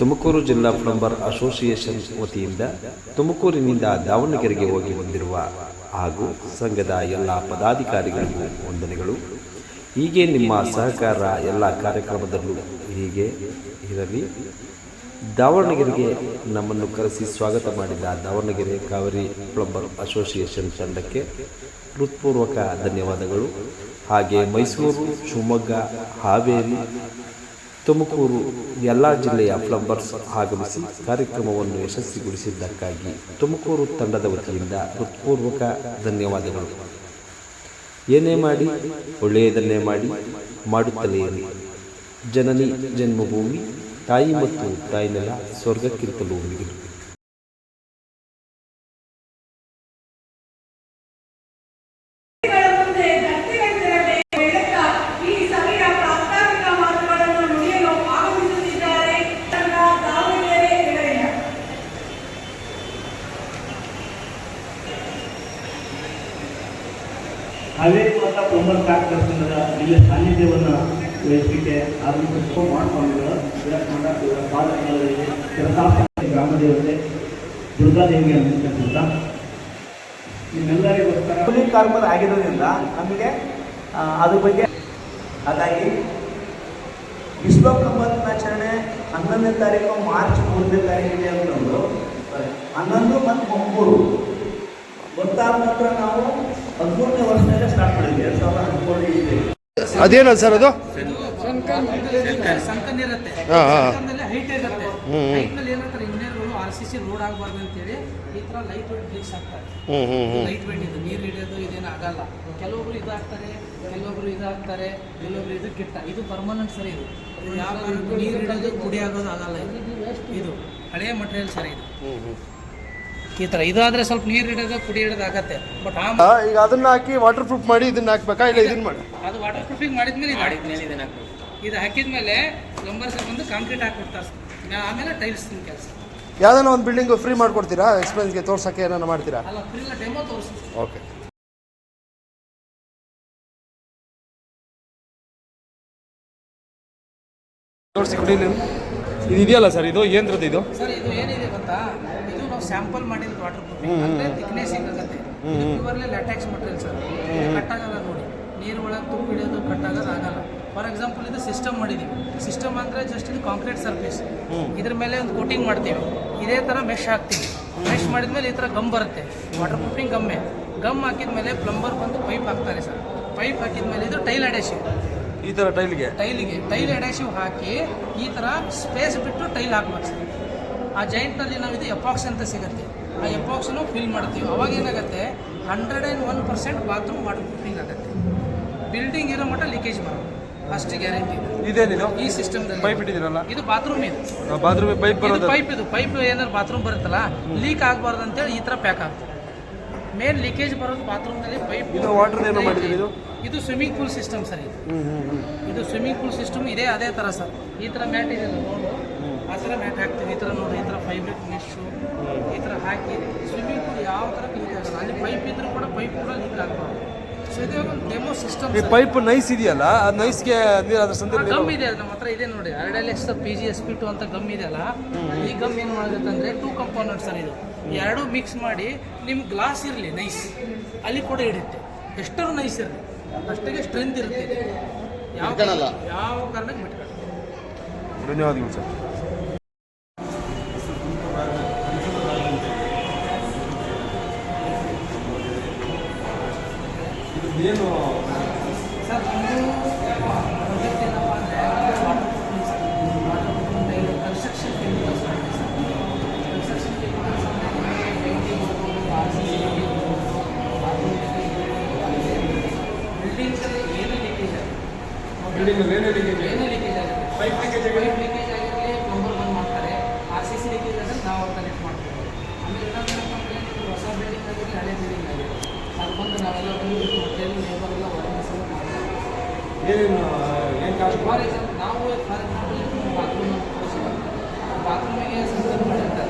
ತುಮಕೂರು ಜಿಲ್ಲಾ plumber association ವತಿಯಿಂದ ತುಮಕೂರಿನಿಂದ ದಾವಣಗೆರೆಗೆ ಹೋಗಿ ಬಂದಿರುವ ಹಾಗೂ ಸಂಘದ ಎಲ್ಲ ಪದಾಧಿಕಾರಿಗಳಿಗೂ ವಂದನೆಗಳು. ಹೀಗೆ ನಿಮ್ಮ ಸಹಕಾರ ಎಲ್ಲ ಕಾರ್ಯಕ್ರಮದಲ್ಲೂ ಹೀಗೆ ಇರಲಿ. ದಾವಣಗೆರೆಗೆ ನಮ್ಮನ್ನು ಕರೆಸಿ ಸ್ವಾಗತ ಮಾಡಿದ ದಾವಣಗೆರೆ ಕಾವೇರಿ ಪ್ಲಂಬರ್ ಅಸೋಸಿಯೇಷನ್ ತಂಡಕ್ಕೆ ಹೃತ್ಪೂರ್ವಕ ಧನ್ಯವಾದಗಳು. ಹಾಗೆ ಮೈಸೂರು, ಶಿವಮೊಗ್ಗ, ಹಾವೇರಿ ತುಮಕೂರು ಎಲ್ಲ ಜಿಲ್ಲೆಯ ಪ್ಲಂಬರ್ಸ್ ಆಗಮಿಸಿ ಕಾರ್ಯಕ್ರಮವನ್ನು ಯಶಸ್ವಿಗೊಳಿಸಿದ್ದಕ್ಕಾಗಿ ತುಮಕೂರು ತಂಡದ ವತಿಯಿಂದ ಹೃತ್ಪೂರ್ವಕ ಧನ್ಯವಾದಗಳು. ಏನೇ ಮಾಡಿ, ಒಳ್ಳೆಯದನ್ನೇ ಮಾಡಿ, ಮಾಡುತ್ತಲೇ ಇರಿ. ಜನನಿ ಜನ್ಮಭೂಮಿ, ತಾಯಿ ಮತ್ತು ತಾಯಿನೆಲ್ಲ ಸ್ವರ್ಗಕ್ಕಿಂತಲೂ ಮಿಗಿಲು ಪ್ಲಂಬರ್ ಕಾರ್ಯಕ್ರಮದ ಇಲ್ಲಿ ಸಾನ್ನಿಧ್ಯವನ್ನು ವಹಿಸಲಿಕ್ಕೆ ಆರಂಭಿಸ ಮಾಡ್ಕೊಂಡಿದ್ರು ವಿರಾಟ್ಮಂಡ ಪಾದಗಳಿಗೆ ದುರ್ಗಾ ಗ್ರಾಮದೇವತೆ ದುರ್ಗಾದೇವಿಗೆ ಅಂತ ನಿಮ್ಮೆಲ್ಲರಿಗೋಸ್ಕರ ಕೂಲಿ ಕಾರ್ಮಿಕರು ಆಗಿರೋದ್ರಿಂದ ನಮಗೆ ಅದ್ರ ಬಗ್ಗೆ ಹಾಗಾಗಿ ವಿಶ್ವ ದಿನಾಚರಣೆ ಹನ್ನೊಂದನೇ ತಾರೀಕು, ಮಾರ್ಚ್ ಮೂರನೇ ತಾರೀಕಿದೆ ಅಂತಂದು ಹನ್ನೊಂದು ಮತ್ತು ಮೂರು ಗೊತ್ತಾದ ನಂತರ ನಾವು ಹದಿಮೂರನೇ ವರ್ಷದಲ್ಲೇ ಸ್ಟಾರ್ಟ್ ಮಾಡಿದ್ವಿ ಎರಡು ಸಾವಿರದ ಹದಿಮೂರು ಇದೆ ಅದೇನಲ್ಲ ಸರ್ ಅದು? ಸಂಕನ್ ಇರುತ್ತೆ ಹಾ, ಹಾ. ಸಂಕನ್ನಲ್ಲಿ ಹೈಟ್ ಇರುತ್ತೆ. ಹ್ಮ್, ಹ್ಮ್. ಇಂಜಿನಿಯರ್ಗಳು ಆರ್ ಸಿ ಸಿ ರೋಡ್ ಆಗಬಾರ್ದು ಅಂತೇಳಿ ಈ ತರ ಲೈಟ್ ಹಾಕ್ತಾರೆ. ಹ್ಞೂ ಹ್ಞೂ ಹ್ಞೂ ಲೈಟ್ ವೇಟ್ ಇದು ನೀರು ಹಿಡಿಯೋದು ಇದೇನು ಆಗಲ್ಲ. ಕೆಲವೊಬ್ರು ಇದು ಹಾಕ್ತಾರೆ ಕೆಲವೊಬ್ರು ಇದಾಗ್ತಾರೆ ಕೆಲವೊಬ್ರು ಇದು ಕೆಟ್ಟ ಇದು ಪರ್ಮನೆಂಟ್ ಸರಿ ಇದು. ಇದು ಯಾವ ಕಾರಣಕ್ಕೂ ನೀರು ಹಿಡಿಯೋದು ಕುಡಿ ಆಗೋದು ಆಗಲ್ಲ ಇದು. ಇದು ಹಳೆಯ ಮಟೀರಿಯಲ್ ಸರಿ ಇದು. ಈ ಥರ ಇದಾದ್ರೆ ಸ್ವಲ್ಪ ನೀರು ಹಿಡಿಯೋದು ಕುಡಿ ಹಿಡಿಯೋದು ಆಗತ್ತೆ ಬಟ್ ಆ ಆ, ಈಗ ಅದನ್ನ ಹಾಕಿ ವಾಟರ್ ಪ್ರೂಫ್ ಮಾಡಿ ಇದನ್ನ ಹಾಕ್ಬೇಕಾ? ಇಲ್ಲ ಇದನ್ನ ಮಾಡಿ. ಅದು ವಾಟರ್ ಪ್ರೂಫಿಂಗ್ ಮಾಡಿದ್ಮೇಲೆ ಇದು ಮಾಡಿದ್ಮೇಲೆ ಇದನ್ನ ಇದು ಹಾಕಿದ್ಮೇಲೆ ಪ್ಲಂಬರ್ಸ್ ಬಂದು ಕಾಂಕ್ರೀಟ್ ಹಾಕ್ಬಿಡ್ತಾರೆ. ಆಮೇಲೆ ಟೈಲ್ಸ್ ಕೆಲಸ. ಯಾವ್ದಾನ ಒಂದು ಬಿಲ್ಡಿಂಗ್ ಫ್ರೀ ಮಾಡ್ಕೊಡ್ತೀರಾ? ಎಕ್ಸ್ಪೀರಿಯನ್ಸ್ಗೆ ತೋರ್ಸಕ್ಕೆ ಏನಾನ ಮಾಡ್ತೀರಾ? ಅಲ್ಲ ಫ್ರೀ ಡೆಮೋ ತೋರಿಸ್ತೀನಿ. ಓಕೆ ತೋರಿಸಿ ಕೊಡಿ ಇಲ್ಲಿ. ಇದು ಇದೆಯಲ್ಲ ಸರ್? ಇದು ಏನ್ರದ್ದು ಇದು? ಸರ್ ಇದು ಏನಿದೆ ಗೊತ್ತಾ? ಇದು ನಾವು ಸ್ಯಾಂಪಲ್ ಮಾಡಿದ ವಾಟರ್ ಪ್ರೂಫಿಂಗ್ ಅಂದರೆ ಥಿಕ್ನೆಸ್ ಹಿಂಗಾಗತ್ತೆ ಇದು ಪ್ಯೂರ್ಲಿ ಲ್ಯಾಟೆಕ್ಸ್ ಮಟೀರಿಯಲ್ ಸರ್. ಕಟ್ಟಾಗಲ್ಲ ನೋಡಿ. ನೀರು ಒಳಗೆ ಹಿಡಿಯೋದು ಕಟ್ಟಾಗೋದು ಆಗಲ್ಲ ಫಾರ್ ಎಕ್ಸಾಂಪಲ್ ಇದು ಸಿಸ್ಟಮ್ ಮಾಡಿದ್ದೀವಿ ಸಿಸ್ಟಮ್ ಅಂದರೆ ಜಸ್ಟ್ ಇದು ಕಾಂಕ್ರೀಟ್ ಸರ್ಫೇಸ್ ಇದ್ರ ಮೇಲೆ ಒಂದು ಕೋಟಿಂಗ್ ಮಾಡ್ತೀವಿ. ಇದೇ ಥರ ಮೆಶ್ ಹಾಕ್ತೀವಿ. ಮೆಶ್ ಮಾಡಿದ್ಮೇಲೆ ಈ ಥರ ಗಮ್ ಬರುತ್ತೆ. ವಾಟರ್ ಪ್ರೂಫಿಂಗ್ ಗಮ್ಮೆ ಗಮ್ ಹಾಕಿದ್ಮೇಲೆ ಪ್ಲಂಬರ್ ಬಂದು ಪೈಪ್ ಹಾಕ್ತಾರೆ ಸರ್. ಪೈಪ್ ಹಾಕಿದ್ಮೇಲೆ ಇದು ಟೈಲ್ ಅಡೇಸಿವ್ ಈ ಥರ ಟೈಲ್ಗೆ? ಟೈಲಿಗೆ. ಟೈಲ್ ಎಡೆಸಿವ್ ಹಾಕಿ ಈ ಥರ ಸ್ಪೇಸ್ ಬಿಟ್ಟು ಟೈಲ್ ಹಾಕ್ಬೇಕು ಸರ್ ಆ ಜಾಯಿಂಟ್ನಲ್ಲಿ ನಾವು ಇದು ಎಪಾಕ್ಸ್ ಅಂತ ಸಿಗುತ್ತೆ. ಆ ಎಪಾಕ್ಸನ್ನು ಫಿಲ್ ಮಾಡ್ತೀವಿ. ಅವಾಗ ಏನಾಗುತ್ತೆ? Hundred and one percent bathroom water proofing ಆಗುತ್ತೆ. ಬಿಲ್ಡಿಂಗ್ ಇರೋ ಮಟ್ಟ ಲೀಕೇಜ್ ಬರೋದು. ಅಷ್ಟು ಗ್ಯಾರಂಟಿ ಇದೇನಿದು? ಈ ಸಿಸ್ಟಮ್ ಪೈಪ್ ಇಟ್ಟಿದ್ದೀರಲ್ಲ? ಇದು ಬಾತ್ರೂಮ್ ಇದು. ಬಾತ್ರೂಮ್ ಪೈಪ್ ಬರೋದು ಪೈಪ್ ಇದು. ಪೈಪ್ ಏನಾದ್ರು ಬಾತ್ರೂಮ್ ಬರುತ್ತಲ್ಲ? ಲೀಕ್ ಆಗಬಾರ್ದು ಅಂತೇಳಿ ಈ ಥರ ಪ್ಯಾಕ್ ಆಗ್ತದೆ ಮೇನ್ ಲೀಕೇಜ್ ಬರೋದು ಬಾತ್ರೂಮ್ನಲ್ಲಿ ಪೈಪ್ ಇದು ವಾಟರ್ ಏನೋ ಇದು? ಇದು? ಸ್ವಿಮ್ಮಿಂಗ್ ಪೂಲ್ ಸಿಸ್ಟಮ್ ಸರ್ ಇದು. ಇದು ಸ್ವಿಮ್ಮಿಂಗ್ ಪೂಲ್ ಸಿಸ್ಟಮ್ ಇದೆ ಅದೇ ಥರ ಸರ್. ಈ ಥರ ಮ್ಯಾಟ್ ಇದೆ ನೋಡು. ಆ ಥರ ಮ್ಯಾಟ್ ಹಾಕ್ತೀವಿ. ಈ ಥರ ನೋಡಿ ಈ ಥರ ಫೈಬ್ರಿಕ್ ಮೆಶ್ಶು ಈ ಥರ ಹಾಕಿ. ಸ್ವಿಮ್ಮಿಂಗ್ ಪೂಲ್ ಯಾವ ಥರ ಲೀಕ್ ಆಗಲ್ಲ. ಅಲ್ಲಿ ಪೈಪ್ ಇದ್ರೂ ಕೂಡ ಪೈಪ್ ಕೂಡ ಲೀಕ್ ಆಗಬಾರ್ದು. ಸೊ ಇದು ಒಂದು ಡೆಮೋ ಸಿಸ್ಟಮ್ ಈ ಪೈಪ್ ನೈಸ್ ಇದೆಯಲ್ಲ? ಆ ನೈಸ್ಗೆ ನೀರು ಅದ್ರ ಸಂದರ್ಭ ಗಮ್ ಇದೆ ನಮ್ಮ ಹತ್ರ ಇದೆ ನೋಡಿ. ಎರಡೆಲೆಕ್ಸ್ P G S P two ಅಂತ ಗಮ್ ಇದೆಯಲ್ಲ ಈ ಗಮ್ ಏನು ಮಾಡುತ್ತೆ ಅಂದರೆ ಟೂ ಕಂಪೋನೆಂಟ್ ಸರ್ ಇದು. ಎರಡು ಮಿಕ್ಸ್ ಮಾಡಿ ನಿಮ್ಮ ಗ್ಲಾಸ್ ಇರಲಿ ನೈಸ್ ಅಲ್ಲಿ ಕೂಡ ಹಿಡಿಯುತ್ತೆ. ಎಷ್ಟರ ನೈಸ್ ಇರಲಿ. ಅಷ್ಟಿಗೆ ಸ್ಟ್ರೆಂತ್ ಇರುತ್ತೆ. ಯಾವ ಯಾವ ಕಾರಣಕ್ಕೆ ಬಿಟ್ಕೊಳ್ಳಿ ಧನ್ಯವಾದಗಳು ಸರ್. ಸರ್ ಆಗುತ್ತೆ ಏನೇ ಲೀಕೇಜ್ ಆಗುತ್ತೆ ಪೈಪ್ ಲೀಕೇಜ್ ಪೈಪ್ ಲೀಕೇಜ್ ಆಗಿರಲಿ ಪ್ಲಂಬರ್ ಬಂದು ಮಾಡ್ತಾರೆ. ಆರ್ ಸಿ ಸಿ ಲೀಕೇಜ್ ಆದರೆ ನಾವು ಕನೆಕ್ಟ್ ಮಾಡ್ತೀವಿ. ಆಮೇಲೆ ಇನ್ನೊಂದು ಹೊಸ ಬಿಲ್ಡಿಂಗ್ ಆಗಿರಲಿ ಹಳೆ ಬಿಲ್ಡಿಂಗ್ ಆಗಿರಲಿ ಅದು ಬಂದು ನಾವೆಲ್ಲ ಬಂದು ನೇಬರ್ ಎಲ್ಲ ವರ್ಣಿಸಲು ಮಾಡ್ತೀವಿ. ಏನೇನು ಏನು ಕಾಸ್ಟ್ ಫಾರ್ ಎಕ್ಸಾಂಪಲ್ ನಾವು ಫಾರ್ ಎಕ್ಸಾಂಪಲ್ ಬಾತ್ರೂಮ್ ಬಾತ್ರೂಮಿಗೆ ಸಂದರ್ಭ ಮಾಡಿರ್ತಾರೆ